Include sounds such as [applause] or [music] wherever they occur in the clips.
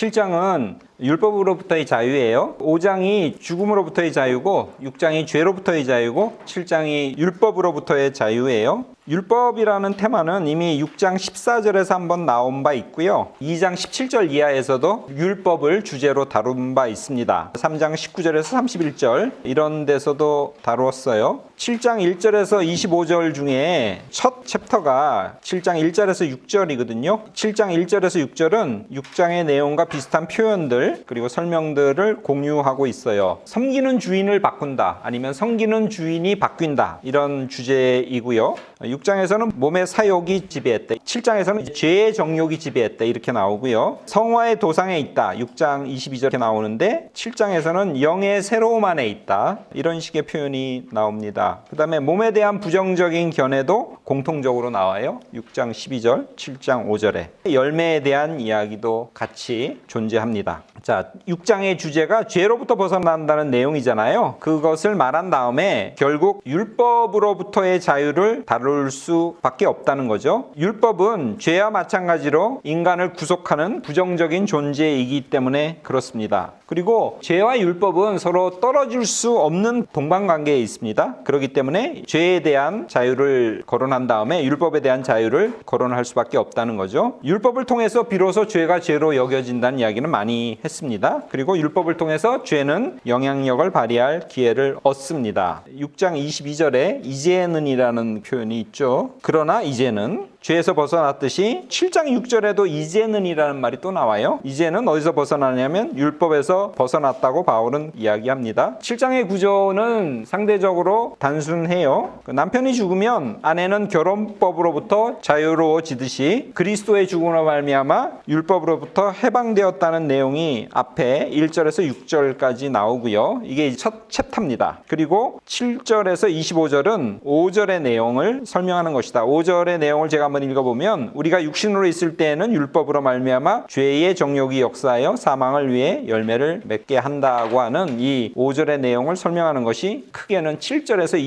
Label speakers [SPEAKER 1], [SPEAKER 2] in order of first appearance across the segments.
[SPEAKER 1] 7장은 율법으로부터의 자유예요. 5장이 죽음으로부터의 자유고 6장이 죄로부터의 자유고 7장이 율법으로부터의 자유예요. 율법이라는 테마는 이미 6장 14절에서 한번 나온 바 있고요. 2장 17절 이하에서도 율법을 주제로 다룬 바 있습니다. 3장 19절에서 31절 이런 데서도 다루었어요. 7장 1절에서 25절 중에 첫 챕터가 7장 1절에서 6절이거든요. 7장 1절에서 6절은 6장의 내용과 비슷한 표현들 그리고 설명들을 공유하고 있어요. 섬기는 주인을 바꾼다 아니면 섬기는 주인이 바뀐다 이런 주제이고요. 6장에서는 몸의 사욕이 지배했다. 7장에서는 죄의 정욕이 지배했다. 이렇게 나오고요. 성화의 도상에 있다. 6장 22절에 나오는데 7장에서는 영의 새로움 안에 있다. 이런 식의 표현이 나옵니다. 그 다음에 몸에 대한 부정적인 견해도 공통적으로 나와요. 6장 12절, 7장 5절에. 열매에 대한 이야기도 같이 존재합니다. 자, 6장의 주제가 죄로부터 벗어난다는 내용이잖아요. 그것을 말한 다음에 결국 율법으로부터의 자유를 다룰 수밖에 없다는 거죠. 율법은 죄와 마찬가지로 인간을 구속하는 부정적인 존재이기 때문에 그렇습니다. 그리고 죄와 율법은 서로 떨어질 수 없는 동반관계에 있습니다. 그렇기 때문에 죄에 대한 자유를 거론한 다음에 율법에 대한 자유를 거론할 수밖에 없다는 거죠. 율법을 통해서 비로소 죄가 죄로 여겨진다는 이야기는 많이 했습니다. 그리고 율법을 통해서 죄는 영향력을 발휘할 기회를 얻습니다. 6장 22절에 이제는이라는 표현이 있죠. 그러나 이제는 죄에서 벗어났듯이 7장 6절에도 이제는이라는 말이 또 나와요. 이제는 어디서 벗어나냐면 율법에서 벗어났다고 바울은 이야기합니다. 7장의 구조는 상대적으로 단순해요. 그 남편이 죽으면 아내는 결혼법으로부터 자유로워지듯이 그리스도의 죽음으로 말미암아 율법으로부터 해방되었다는 내용이 앞에 1절에서 6절까지 나오고요. 이게 첫 챕터입니다. 그리고 7절에서 25절은 5절의 내용을 설명하는 것이다. 5절의 내용을 제가 한번 읽어보면 우리가 육신으로 있을 때에는 율법으로 말미암아 죄의 정욕이 역사하여 사망을 위해 열매를 맺게 한다고 하는 이 5절의 내용을 설명하는 것이 크게는 7절에서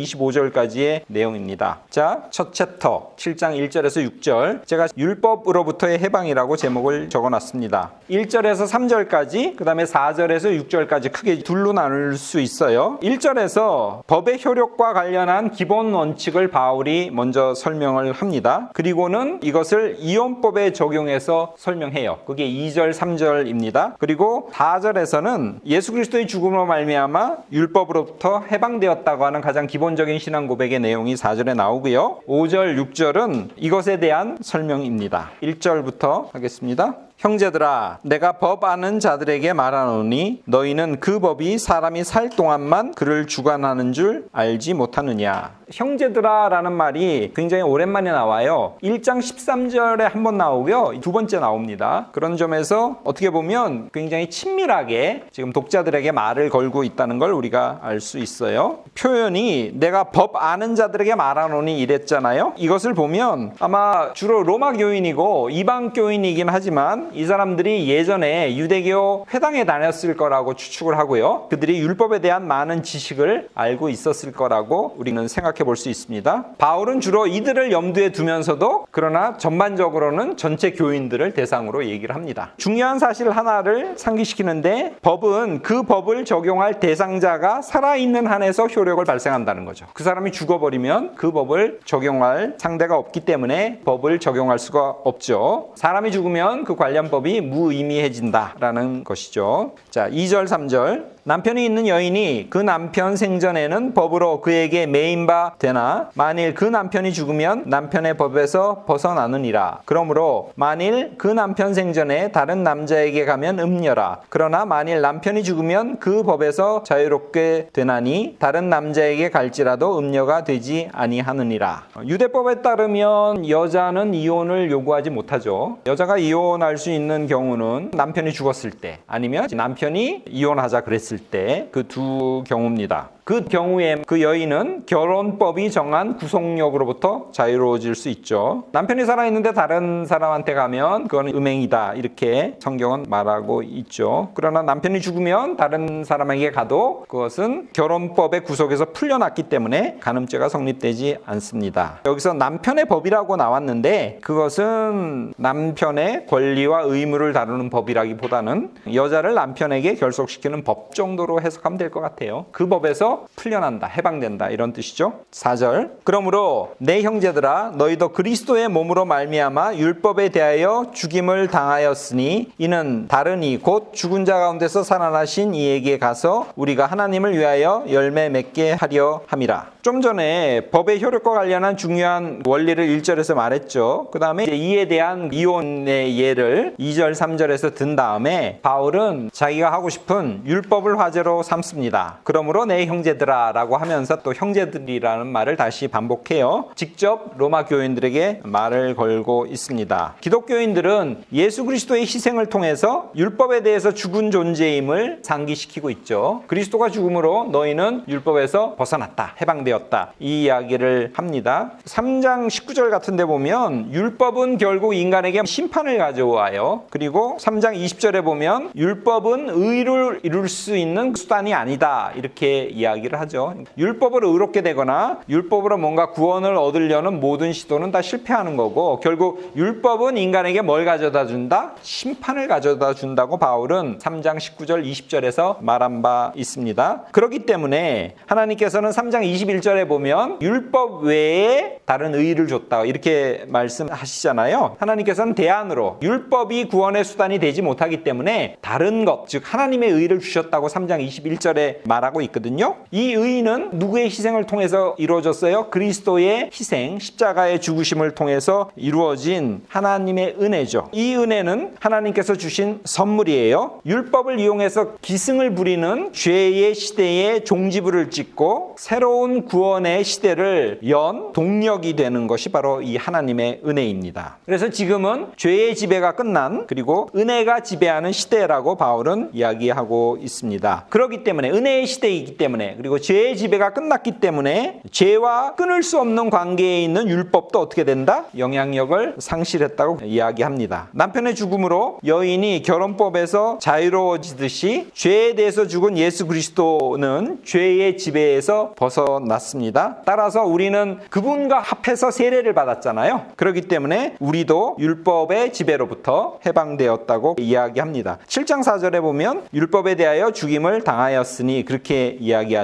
[SPEAKER 1] 25절까지의 내용입니다. 자, 첫 챕터 7장 1절에서 6절 제가 율법으로부터의 해방이라고 제목을 적어놨습니다. 1절에서 3절까지 그 다음에 4절에서 6절까지 크게 둘로 나눌 수 있어요. 1절에서 법의 효력과 관련한 기본 원칙을 바울이 먼저 설명을 합니다. 그리고 는 이것을 이혼법에 적용해서 설명해요. 그게 2절, 3절입니다. 그리고 4절에서는 예수 그리스도의 죽음으로 말미암아 율법으로부터 해방되었다고 하는 가장 기본적인 신앙 고백의 내용이 4절에 나오고요. 5절, 6절은 이것에 대한 설명입니다. 1절부터 하겠습니다. 형제들아 내가 법 아는 자들에게 말하노니 너희는 그 법이 사람이 살 동안만 그를 주관하는 줄 알지 못하느냐. 형제들아라는 말이 굉장히 오랜만에 나와요. 1장 13절에 한 번 나오고요. 두 번째 나옵니다. 그런 점에서 어떻게 보면 굉장히 친밀하게 지금 독자들에게 말을 걸고 있다는 걸 우리가 알 수 있어요. 표현이 내가 법 아는 자들에게 말하노니 이랬잖아요. 이것을 보면 아마 주로 로마 교인이고 이방 교인이긴 하지만 이 사람들이 예전에 유대교 회당에 다녔을 거라고 추측을 하고요. 그들이 율법에 대한 많은 지식을 알고 있었을 거라고 우리는 생각해 볼 수 있습니다. 바울은 주로 이들을 염두에 두면서도 그러나 전반적으로는 전체 교인들을 대상으로 얘기를 합니다. 중요한 사실 하나를 상기시키는데 법은 그 법을 적용할 대상자가 살아있는 한에서 효력을 발생한다는 거죠. 그 사람이 죽어버리면 그 법을 적용할 상대가 없기 때문에 법을 적용할 수가 없죠. 사람이 죽으면 그 관련 법이 무의미해진다라는 것이죠. 자, 2절, 3절. 남편이 있는 여인이 그 남편 생전에는 법으로 그에게 매인바 되나 만일 그 남편이 죽으면 남편의 법에서 벗어나느니라. 그러므로 만일 그 남편 생전에 다른 남자에게 가면 음녀라. 그러나 만일 남편이 죽으면 그 법에서 자유롭게 되나니 다른 남자에게 갈지라도 음녀가 되지 아니하느니라. 유대법에 따르면 여자는 이혼을 요구하지 못하죠. 여자가 이혼할 수 있는 경우는 남편이 죽었을 때 아니면 남편이 이혼하자 그랬을 때 그 두 경우입니다. 그 경우에 그 여인은 결혼법이 정한 구속력으로부터 자유로워질 수 있죠. 남편이 살아있는데 다른 사람한테 가면 그건 음행이다. 이렇게 성경은 말하고 있죠. 그러나 남편이 죽으면 다른 사람에게 가도 그것은 결혼법의 구속에서 풀려났기 때문에 간음죄가 성립되지 않습니다. 여기서 남편의 법이라고 나왔는데 그것은 남편의 권리와 의무를 다루는 법이라기보다는 여자를 남편에게 결속시키는 법 정도로 해석하면 될 것 같아요. 그 법에서 풀려난다, 해방된다 이런 뜻이죠. 4절. 그러므로 내 형제들아 너희도 그리스도의 몸으로 말미암아 율법에 대하여 죽임을 당하였으니 이는 다른 이 곧 죽은 자 가운데서 살아나신 이에게 가서 우리가 하나님을 위하여 열매 맺게 하려 함이라. 좀 전에 법의 효력과 관련한 중요한 원리를 1절에서 말했죠. 그 다음에 이에 대한 이혼의 예를 2절, 3절에서 든 다음에 바울은 자기가 하고 싶은 율법을 화제로 삼습니다. 그러므로 내 형제 들아 라고 하면서 또 형제들이라는 말을 다시 반복해요. 직접 로마 교인들에게 말을 걸고 있습니다. 기독교인들은 예수 그리스도의 희생을 통해서 율법에 대해서 죽은 존재임을 상기시키고 있죠. 그리스도가 죽음으로 너희는 율법에서 벗어났다. 해방되었다. 이 이야기를 합니다. 3장 19절 같은 데 보면 율법은 결국 인간에게 심판을 가져와요. 그리고 3장 20절에 보면 율법은 의를 이룰 수 있는 수단이 아니다. 이렇게 이야기 를 하죠. 율법으로 의롭게 되거나 율법으로 뭔가 구원을 얻으려는 모든 시도는 다 실패하는 거고 결국 율법은 인간에게 뭘 가져다 준다? 심판을 가져다 준다고 바울은 3장 19절 20절에서 말한 바 있습니다. 그렇기 때문에 하나님께서는 3장 21절에 보면 율법 외에 다른 의를 줬다. 이렇게 말씀하시잖아요. 하나님께서는 대안으로 율법이 구원의 수단이 되지 못하기 때문에 다른 것, 즉 하나님의 의를 주셨다고 3장 21절에 말하고 있거든요. 이 의는 누구의 희생을 통해서 이루어졌어요? 그리스도의 희생, 십자가의 죽으심을 통해서 이루어진 하나님의 은혜죠. 이 은혜는 하나님께서 주신 선물이에요. 율법을 이용해서 기승을 부리는 죄의 시대에 종지부를 찍고 새로운 구원의 시대를 연 동력이 되는 것이 바로 이 하나님의 은혜입니다. 그래서 지금은 죄의 지배가 끝난 그리고 은혜가 지배하는 시대라고 바울은 이야기하고 있습니다. 그렇기 때문에 은혜의 시대이기 때문에 그리고 죄의 지배가 끝났기 때문에 죄와 끊을 수 없는 관계에 있는 율법도 어떻게 된다? 영향력을 상실했다고 이야기합니다. 남편의 죽음으로 여인이 결혼법에서 자유로워지듯이 죄에 대해서 죽은 예수 그리스도는 죄의 지배에서 벗어났습니다. 따라서 우리는 그분과 합해서 세례를 받았잖아요. 그렇기 때문에 우리도 율법의 지배로부터 해방되었다고 이야기합니다. 7장 4절에 보면 율법에 대하여 죽임을 당하였으니 그렇게 이야기하죠.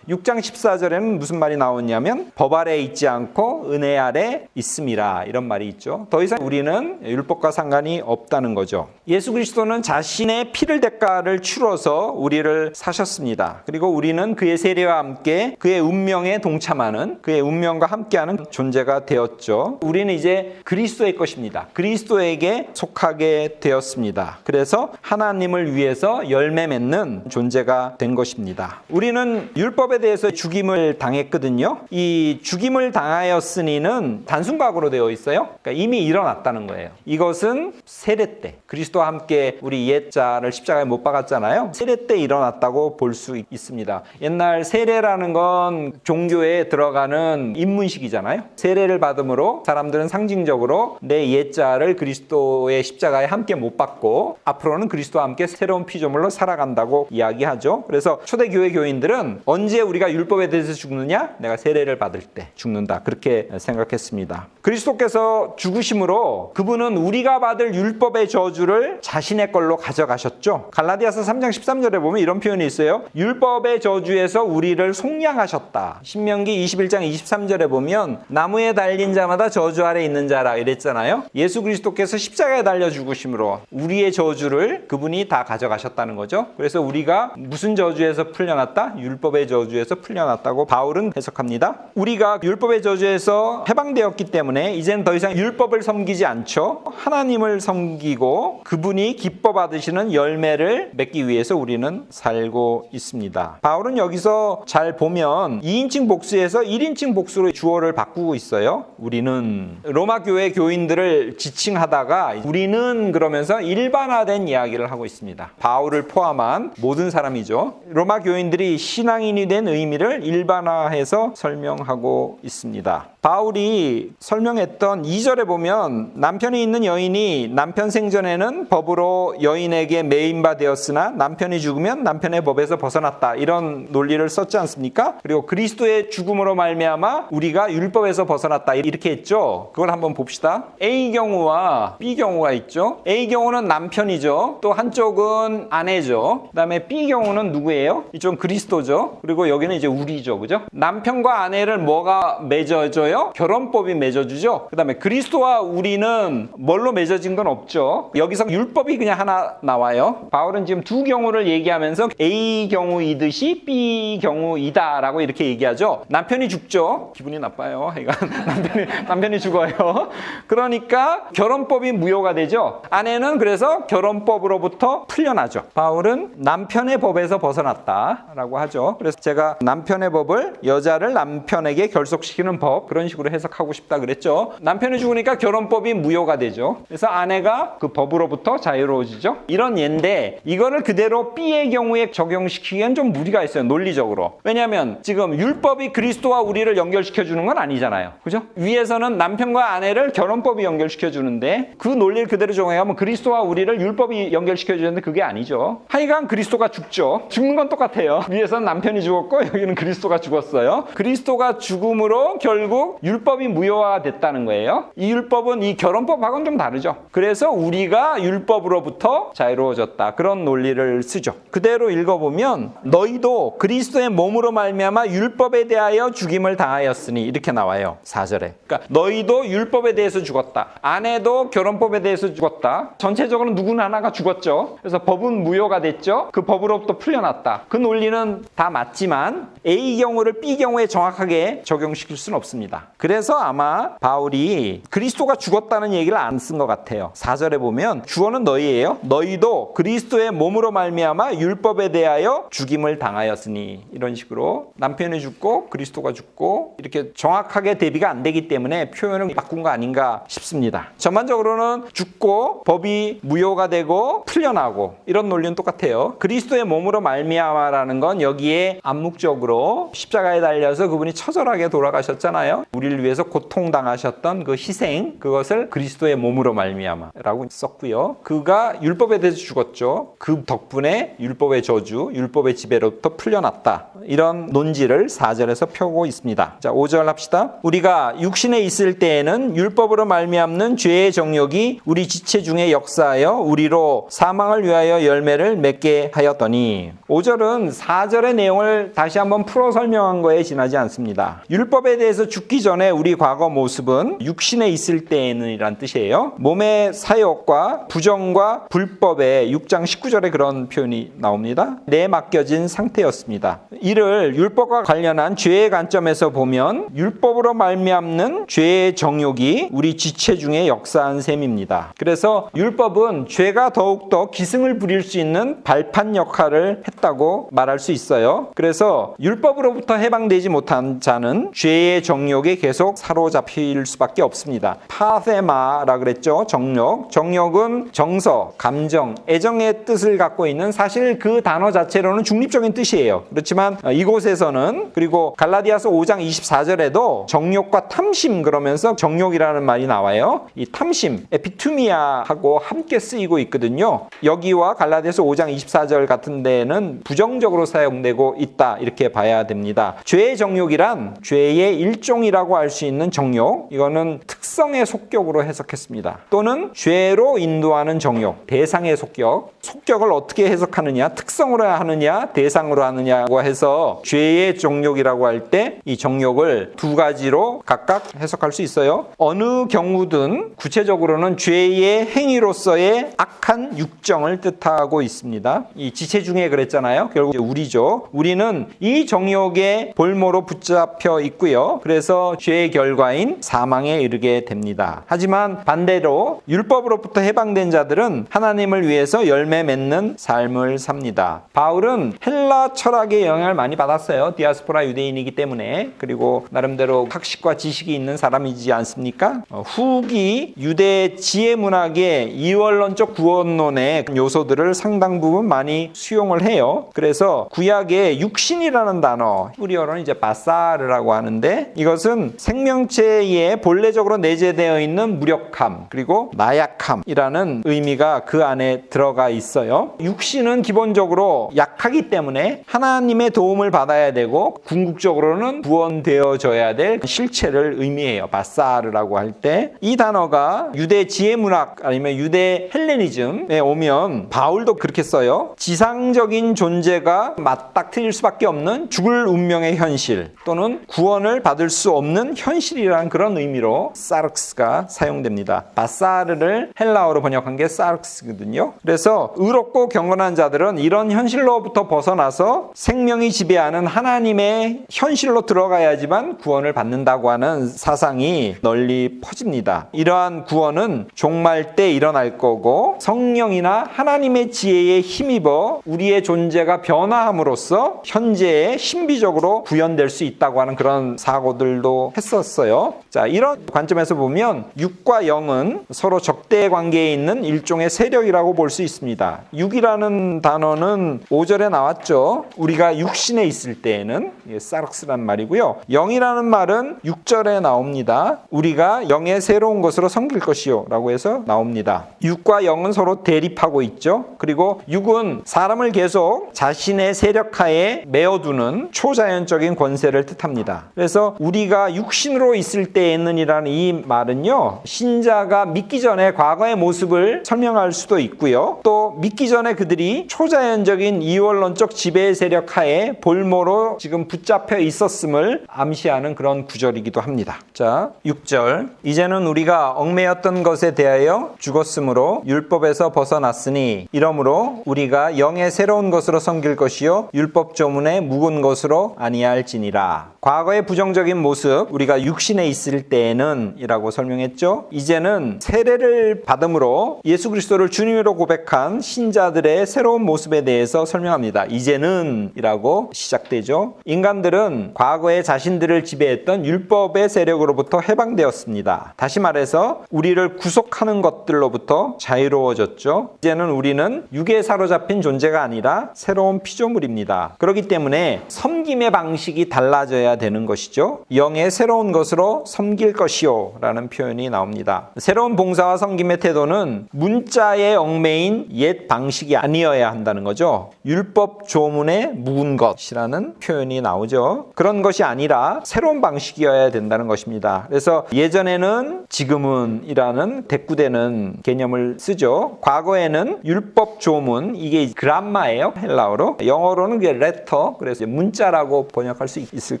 [SPEAKER 1] 6장 14절에는 무슨 말이 나오냐면 법 아래 있지 않고 은혜 아래 있음이라 이런 말이 있죠. 더 이상 우리는 율법과 상관이 없다는 거죠. 예수 그리스도는 자신의 피를 대가를 치러서 우리를 사셨습니다. 그리고 우리는 그의 세례와 함께 그의 운명에 동참하는 그의 운명과 함께하는 존재가 되었죠. 우리는 이제 그리스도의 것입니다. 그리스도에게 속하게 되었습니다. 그래서 하나님을 위해서 열매 맺는 존재가 된 것입니다. 우리는 율법에 대해서 죽임을 당했거든요. 이 죽임을 당하였으니는 단순각으로 되어 있어요. 그러니까 이미 일어났다는 거예요. 이것은 세례 때 그리스도와 함께 우리 옛자를 십자가에 못 박았잖아요. 세례 때 일어났다고 볼 수 있습니다. 옛날 세례라는 건 종교에 들어가는 입문식이잖아요. 세례를 받음으로 사람들은 상징적으로 내 옛자를 그리스도의 십자가에 함께 못 박고 앞으로는 그리스도와 함께 새로운 피조물로 살아간다고 이야기하죠. 그래서 초대교회 교인들은 언제 우리가 율법에 대해서 죽느냐? 내가 세례를 받을 때 죽는다. 그렇게 생각했습니다. 그리스도께서 죽으심으로 그분은 우리가 받을 율법의 저주를 자신의 걸로 가져가셨죠. 갈라디아서 3장 13절에 보면 이런 표현이 있어요. 율법의 저주에서 우리를 속량하셨다. 신명기 21장 23절에 보면 나무에 달린 자마다 저주 아래 있는 자라 이랬잖아요. 예수 그리스도께서 십자가에 달려 죽으심으로 우리의 저주를 그분이 다 가져가셨다는 거죠. 그래서 우리가 무슨 저주에서 풀려났다? 율 법의 저주에서 풀려났다고 바울은 해석합니다. 우리가 율법의 저주에서 해방되었기 때문에 이제는 더 이상 율법을 섬기지 않죠. 하나님을 섬기고 그분이 기뻐 받으시는 열매를 맺기 위해서 우리는 살고 있습니다. 바울은 여기서 잘 보면 2인 2인칭 복수에서 1인칭 복수로 주어를 바꾸고 있어요. 우리는 로마 교회 교인들을 지칭하다가 우리는 그러면서 일반화된 이야기를 하고 있습니다. 바울을 포함한 모든 사람이죠. 로마 교인들이 신 앙인이 된 의미를 일반화해서 설명하고 있습니다. 바울이 설명했던 2절에 보면 남편이 있는 여인이 남편 생전에는 법으로 여인에게 매인바 되었으나 남편이 죽으면 남편의 법에서 벗어났다. 이런 논리를 썼지 않습니까? 그리고 그리스도의 죽음으로 말미암아 우리가 율법에서 벗어났다. 이렇게 했죠. 그걸 한번 봅시다. A 경우와 B 경우가 있죠. A 경우는 남편이죠. 또 한쪽은 아내죠. 그다음에 B 경우는 누구예요? 이쪽은 그리스도죠. 그리고 여기는 이제 우리죠. 그죠? 남편과 아내를 뭐가 맺어져요? 결혼법이 맺어주죠. 그다음에 그리스도와 우리는 뭘로 맺어진 건 없죠. 여기서 율법이 그냥 하나 나와요. 바울은 지금 두 경우를 얘기하면서 A 경우이듯이 B 경우이다라고 이렇게 얘기하죠. 남편이 죽죠. 기분이 나빠요. 하여간 [laughs] 남편이 남편이 죽어요. 그러니까 결혼법이 무효가 되죠. 아내는 그래서 결혼법으로부터 풀려나죠. 바울은 남편의 법에서 벗어났다라고 하죠. 그래서 제가 남편의 법을 여자를 남편에게 결속시키는 법 그런 식으로 해석하고 싶다 그랬죠. 남편이 죽으니까 결혼법이 무효가 되죠. 그래서 아내가 그 법으로부터 자유로워지죠. 이런 예인데 이거를 그대로 B의 경우에 적용시키기엔 좀 무리가 있어요. 논리적으로. 왜냐하면 지금 율법이 그리스도와 우리를 연결시켜 주는 건 아니잖아요. 그죠? 위에서는 남편과 아내를 결혼법이 연결시켜 주는데 그 논리를 그대로 적용하면 그리스도와 우리를 율법이 연결시켜 주는데 그게 아니죠. 하여간 그리스도가 죽죠. 죽는 건 똑같아요. 위에서는 남편이 죽었고 여기는 그리스도가 죽었어요. 그리스도가 죽음으로 결국 율법이 무효화됐다는 거예요. 이 율법은 이 결혼법하고는 좀 다르죠. 그래서 우리가 율법으로부터 자유로워졌다. 그런 논리를 쓰죠. 그대로 읽어보면 너희도 그리스도의 몸으로 말미암아 율법에 대하여 죽임을 당하였으니 이렇게 나와요. 4절에. 그러니까 너희도 율법에 대해서 죽었다. 아내도 결혼법에 대해서 죽었다. 전체적으로 누구나 하나가 죽었죠. 그래서 법은 무효가 됐죠. 그 법으로부터 풀려났다. 그 논리는 다 맞지만 A 경우를 B 경우에 정확하게 적용시킬 수는 없습니다. 그래서 아마 바울이 그리스도가 죽었다는 얘기를 안 쓴 것 같아요. 4절에 보면 주어는 너희예요. 너희도 그리스도의 몸으로 말미암아 율법에 대하여 죽임을 당하였으니 이런 식으로 남편이 죽고 그리스도가 죽고 이렇게 정확하게 대비가 안 되기 때문에 표현을 바꾼 거 아닌가 싶습니다. 전반적으로는 죽고 법이 무효가 되고 풀려나고 이런 논리는 똑같아요. 그리스도의 몸으로 말미암아라는 건 여기에 암묵적으로 십자가에 달려서 그분이 처절하게 돌아가셨잖아요. 우리를 위해서 고통당하셨던 그 희생 그것을 그리스도의 몸으로 말미암아라고 썼고요. 그가 율법에 대해서 죽었죠. 그 덕분에 율법의 저주, 율법의 지배로부터 풀려났다. 이런 논지를 4절에서 펴고 있습니다. 자, 5절 합시다. 우리가 육신에 있을 때에는 율법으로 말미암는 죄의 정욕이 우리 지체 중에 역사하여 우리로 사망을 위하여 열매를 맺게 하였더니 5절은 4절의 내용을 다시 한번 풀어 설명한 거에 지나지 않습니다. 율법에 대해서 죽기 전에 우리 과거 모습은 육신에 있을 때에는 이란 뜻이에요. 몸의 사욕과 부정과 불법에 6장 19절에 그런 표현이 나옵니다. 내 맡겨진 상태였습니다. 이를 율법과 관련한 죄의 관점에서 보면 율법으로 말미암는 죄의 정욕이 우리 지체 중에 역사한 셈입니다. 그래서 율법은 죄가 더욱더 기승을 부릴 수 있는 발판 역할을 했다고 말할 수 있어요. 그래서 율법으로부터 해방되지 못한 자는 죄의 정욕 에 계속 사로잡힐 수밖에 없습니다. 파세마라 그랬죠. 정욕. 정욕은 정서, 감정, 애정의 뜻을 갖고 있는 사실 그 단어 자체로는 중립적인 뜻이에요. 그렇지만 이곳에서는 그리고 갈라디아서 5장 24절에도 정욕과 탐심 그러면서 정욕이라는 말이 나와요. 이 탐심, 에피투미아하고 함께 쓰이고 있거든요. 여기와 갈라디아서 5장 24절 같은 데에는 부정적으로 사용되고 있다 이렇게 봐야 됩니다. 죄의 정욕이란 죄의 일종이라 고할수 있는 정욕 이거는 특성의 속격으로 해석했습니다. 또는 죄로 인도하는 정욕 대상의 속격 속격을 어떻게 해석하느냐 특성으로 하느냐 대상으로 하느냐고 해서 죄의 정욕이라고 할 때 이 정욕을 두 가지로 각각 해석할 수 있어요. 어느 경우든 구체적으로는 죄의 행위로서의 악한 육정을 뜻하고 있습니다. 이 지체 중에 그랬잖아요. 결국 우리죠. 우리는 이 정욕의 볼모로 붙잡혀 있고요. 그래서 죄의 결과인 사망에 이르게 됩니다. 하지만 반대로 율법으로부터 해방된 자들은 하나님을 위해서 열매 맺는 삶을 삽니다. 바울은 헬라 철학의 영향을 많이 받았어요. 디아스포라 유대인이기 때문에 그리고 나름대로 학식과 지식이 있는 사람이지 않습니까? 어, 후기 유대 지혜 문학의 이원론적 구원론의 요소들을 상당 부분 많이 수용을 해요. 그래서 구약의 육신이라는 단어, 히브리어로는 이제 바사르라고 하는데 이것은 생명체에 본래적으로 내재되어 있는 무력함 그리고 나약함이라는 의미가 그 안에 들어가 있어요. 육신은 기본적으로 약하기 때문에 하나님의 도움을 받아야 되고 궁극적으로는 구원되어져야 될 실체를 의미해요. 바사르라고 할 때 이 단어가 유대 지혜 문학 아니면 유대 헬레니즘에 오면 바울도 그렇게 써요. 지상적인 존재가 맞닥뜨릴 수밖에 없는 죽을 운명의 현실 또는 구원을 받을 수 없는 현실이라는 그런 의미로 사르크스가 사용됩니다. 바사르를 헬라어로 번역한 게 사르크스거든요. 그래서 의롭고 경건한 자들은 이런 현실로부터 벗어나서 생명이 지배하는 하나님의 현실로 들어가야지만 구원을 받는다고 하는 사상이 널리 퍼집니다. 이러한 구원은 종말 때 일어날 거고 성령이나 하나님의 지혜에 힘입어 우리의 존재가 변화함으로써 현재에 신비적으로 구현될 수 있다고 하는 그런 사고들도 했었어요. 자, 이런 관점에서 보면 육과 영은 서로 적대 관계에 있는 일종의 세력이라고 볼 수 있습니다. 육이라는 단어는 5절에 나왔죠. 우리가 육신에 있을 때에는 이게 사르크스란 말이고요. 영이라는 말은 6절에 나옵니다. 우리가 영의 새로운 것으로 섬길 것이요 라고 해서 나옵니다. 육과 영은 서로 대립하고 있죠. 그리고 육은 사람을 계속 자신의 세력하에 메어두는 초자연적인 권세를 뜻합니다. 그래서 우리가 육신으로 있을 때에는이라는 이 말은요. 신자가 믿기 전에 과거의 모습을 설명할 수도 있고요. 또 믿기 전에 그들이 초자연적인 이원론적 지배 세력 하에 볼모로 지금 붙잡혀 있었음을 암시하는 그런 구절이기도 합니다. 자, 6절. 이제는 우리가 얽매였던 것에 대하여 죽었으므로 율법에서 벗어났으니 이러므로 우리가 영의 새로운 것으로 섬길 것이요 율법 조문의 묵은 것으로 아니할지니라. 과거의 부정적인 모습 우리가 육신에 있을 때에는 이라고 설명했죠. 이제는 세례를 받음으로 예수 그리스도를 주님으로 고백한 신자들의 새로운 모습에 대해서 설명합니다. 이제는 이라고 시작되죠. 인간들은 과거에 자신들을 지배했던 율법의 세력으로부터 해방되었습니다. 다시 말해서 우리를 구속하는 것들로부터 자유로워졌죠. 이제는 우리는 육에 사로잡힌 존재가 아니라 새로운 피조물입니다. 그렇기 때문에 섬김의 방식이 달라져야 되는 것이죠. 영의 새로운 것으로 섬길 것이요 라는 표현이 나옵니다. 새로운 봉사와 섬김의 태도는 문자의 얽매인 옛 방식이 아니어야 한다는 거죠. 율법 조문에 묵은 것이라는 표현이 나오죠. 그런 것이 아니라 새로운 방식이어야 된다는 것입니다. 그래서 예전에는 지금은 이라는 대꾸되는 개념을 쓰죠. 과거에는 율법 조문 이게 그람마예요. 헬라어로. 영어로는 그게 레터 그래서 문자라고 번역할 수 있을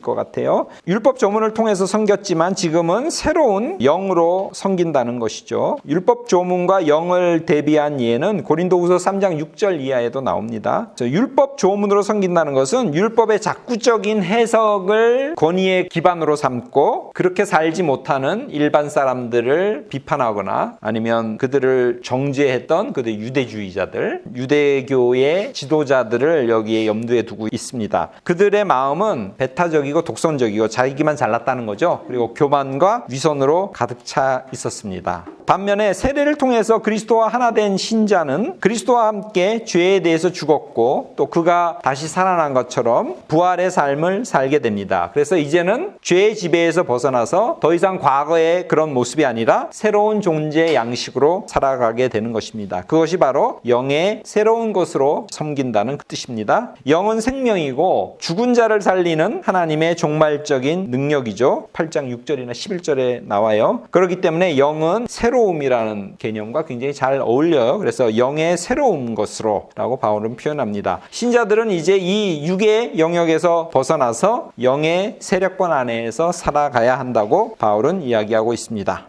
[SPEAKER 1] 것 같아요. 율법 조문을 통해서 섬겼지만 지금은 새로운 영으로 섬긴다는 것이죠. 율법 조문과 영을 대비한 예는 고린도후서 3장 6절 이하에도 나옵니다. 율법 조문으로 섬긴다는 것은 율법의 작구적인 해석을 권위의 기반으로 삼고 그렇게 살지 못하는 일반 사람들을 비판하거나 아니면 그들을 정죄했던 그들 유대주의자들, 유대교의 지도자들을 여기에 염두에 두고 있습니다. 그들의 마음은 배타적이고 독선적이고 자기만 잘 났다는 거죠. 그리고 교만과 위선으로 가득 차 있었습니다. 반면에 세례를 통해서 그리스도와 하나 된 신자는 그리스도와 함께 죄에 대해서 죽었고 또 그가 다시 살아난 것처럼 부활의 삶을 살게 됩니다. 그래서 이제는 죄의 지배에서 벗어나서 더 이상 과거의 그런 모습이 아니라 새로운 존재 양식으로 살아가게 되는 것입니다. 그것이 바로 영의 새로운 것으로 섬긴다는 그 뜻입니다. 영은 생명이고 죽은 자를 살리는 하나님의 종말적인 능력이 죠. 8장 6절이나 11절에 나와요. 그렇기 때문에 영은 새로 새로움이라는 개념과 굉장히 잘 어울려요. 그래서 영의 새로운 것으로 라고 바울은 표현합니다. 신자들은 이제 이 육의 영역에서 벗어나서 영의 세력권 안에서 살아가야 한다고 바울은 이야기하고 있습니다.